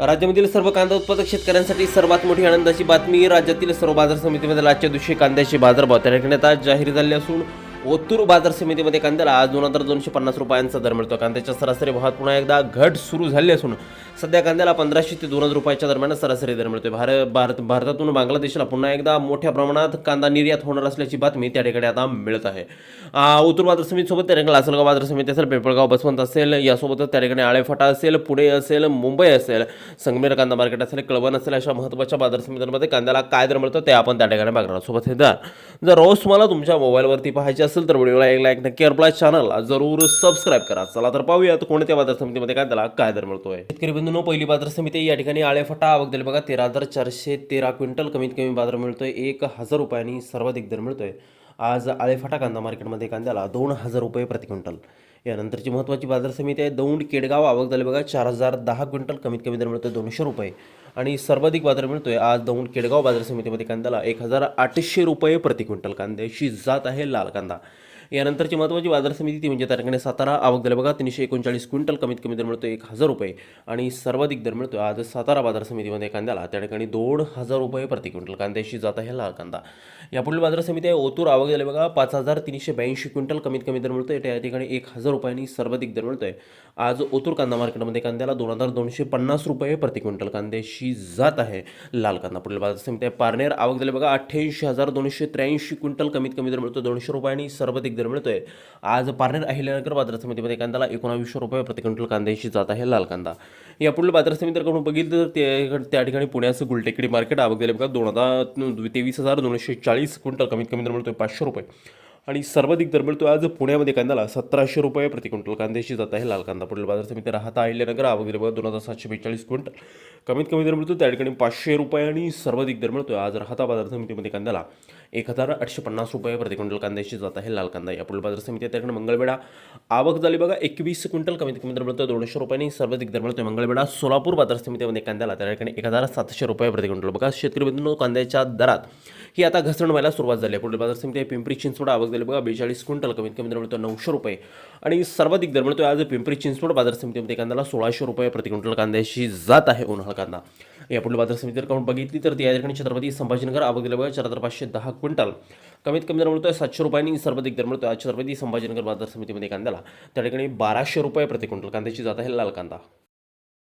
राज्यामधील सर्व कांदा उत्पादक शेतकऱ्यांसाठी सर्वात मोठी आनंदाची बातमी राज्यातील सर्व बाजार समितीमध्ये आजच्या दिवशी कांद्याचे बाजारभाव त्या ठिकाणी आज जाहीर झाले असून ओतूर बाजार समितीमध्ये कांद्याला आज दोन हजार दोनशे पन्नास रुपयांचा दर मिळतो कांद्याच्या सरासरी भावात पुन्हा एकदा घट सुरू झाली असून सध्या कांद्याला पंधराशे ते दोन हजार रुपयाच्या दरम्यान सरासरी दर मिळतोय. भारत भारत भारतातून बांगलादेशला पुन्हा एकदा मोठ्या प्रमाणात कांदा निर्यात होणार असल्याची बातमी त्या ठिकाणी आता मिळत आहे. ओतूर बाजार समितीसोबत त्या ठिकाणी लासलगाव बाजार समिती असेल पिंपळगाव बसवंत असेल यासोबतच त्या ठिकाणी आळेफाटा असेल पुणे असेल मुंबई असेल संगमेर कांदा मार्केट असेल कळवण असेल अशा महत्त्वाच्या बाजार समित्यांमध्ये कांद्याला काय दर मिळतं ते आपण त्या ठिकाणी बघणार सोबत हे दर. जर रोज तुम्हाला तुमच्या मोबाईलवरती पाहायचे असेल तर व्हिडिओला एक लाईक नक्की आपल्या चॅनलला जरूर सबस्क्राईब करा. चला तर पाहूयात कोणत्या बाजार समितीमध्ये काय त्याला काय दर मिळतोय. शेतकरी बंधूंनो पहिली बाजार समिती या ठिकाणी आळेफाटा आवक दिली बघा. तेरा हजार चारशे तेरा क्विंटल कमीत कमी बाजार मिळतोय. एक हजार रुपयांनी सर्वाधिक दर मिळतोय. आज आळेफाटा कांदा मार्केटमध्ये कांद्याला दोन हजार रुपये प्रति क्विंटल. यानंतरची महत्त्वाची बाजार समिती आहे दौंड केडगाव आवक झाली बघा चार हजार दहा क्विंटल कमीत कमी दर मिळतोय दोनशे रुपये. आणि सर्वाधिक बाजार मिळतोय आज दौंड केडगाव बाजार समितीमध्ये कांद्याला एक हजार आठशे रुपये प्रति क्विंटल कांद्याची जात आहे लाल कांदा. यानंतरची महत्त्वाची बाजार समिती ती म्हणजे त्या ठिकाणी सातारा. आवक झाली बघा तीनशे एकोणचाळीस क्विंटल कमीत कमी दर मिळतो एक हजार रुपये. आणि सर्वाधिक दर मिळतो आज सातारा बाजार समितीमध्ये कांद्याला. त्या ठिकाणी दोन हजार रुपये प्रति क्विंटल कांद्याशी जात आहे लाल कांदा. यापुढील बाजार समिती आहे ओतूर. आवक झाली बघा पाच हजार तीनशे ब्याऐंशी क्विंटल कमीत कमी दर मिळतो त्या ठिकाणी एक हजार रुपयांनी सर्वाधिक दर मिळतोय. आज ओतूर कांदा मार्केटमध्ये कांद्याला दोन हजार दोनशे पन्नास रुपये प्रति क्विंटल कांद्याशी जात आहे लाल कांदा. पुढील बाजार समिती आहे पारनेर. आवक झाली बघा अठ्ठ्याऐंशी हजार दोनशे त्र्याऐंशी क्विंटल कमीत कमी दर मिळतो दोनशे रुपयांनी सर्वाधिक दर मिळतोय. आज पारनेर अहिल्यानगर बाजार समितीमध्ये कांद्याला एकोणावीसशे रुपये प्रति क्विंटल कांद्याची जात आहे लाल कांदा. यापुढील बाजार समिती बघितलं तर त्या ठिकाणी पुण्याचं गुलटेकडी मार्केट आवक दिले बघा दोन हजार तेवीस हजार दोनशे चाळीस क्विंटल कमीत कमी दर मिळतोय पाचशे रुपये. आणि सर्वाधिक दर मिळतो आज पुण्यामध्ये कांद्याला सतराशे रुपये प्रति क्विंटल. कांद्याची जात आहे लाल कांदा पुढील बाजार समिती राहता अहिल्यानगर आवक बघा दोन हजार सातशे बेचाळीस क्विंटल. कमीत कमी दर मिळतो त्या ठिकाणी पाचशे रुपये आणि सर्वाधिक दर मिळतो आज राहता बाजार समितीमध्ये कांद्याला एक हजार आठशे पन्नास रुपये प्रति क्विंटल कांद्याची जात आहे लाल कांदा. या पुढील बाजार समिती त्याकडे मंगळवेढा आवक झाली बघा एकवीस क्विंटल. कमीत कमी दर मिळतो दोनशे रुपयांनी सर्वाधिक दर मिळतो मंगळवेढा सोलापूर बाजार समितीमध्ये कांद्याला त्या ठिकाणी एक हजार सातशे रुपये प्रति क्विंटल. बघा शेतकरी बंधू कांद्याच्या दरात ही आता घसरण व्हायला सुरुवात झाली आहे. पुढील बाजार समिती पिंपरी चिंचवड आवक झाली बघा बेचाळीस क्विंटल कमीत कमी दर मिळतो नऊशे रुपये. आणि सर्वाधिक दर मिळतो आज पिंपरी चिंचवड बाजार समितीमध्ये. कांद्याला सोळाशे रुपये प्रति क्विंटल कांद्याची जात आहे उन्हाळ कांदा. या पुढील बाजार समिती जर काउंट बघितली तर ती या ठिकाणी छत्रपती संभाजीनगर. आवक दिल्या बघा चार हजार पाचशे दहा क्विंटल. कमीत कमी दर मिळतोय सातशे रुपयांनी सर्वाधिक दर मिळतो आज छत्रपती संभाजीनगर बाजार समितीमध्ये कांद्याला. त्या ठिकाणी बाराशे रुपये प्रति क्विंटल कांद्याची जात आहे लाल कांदा.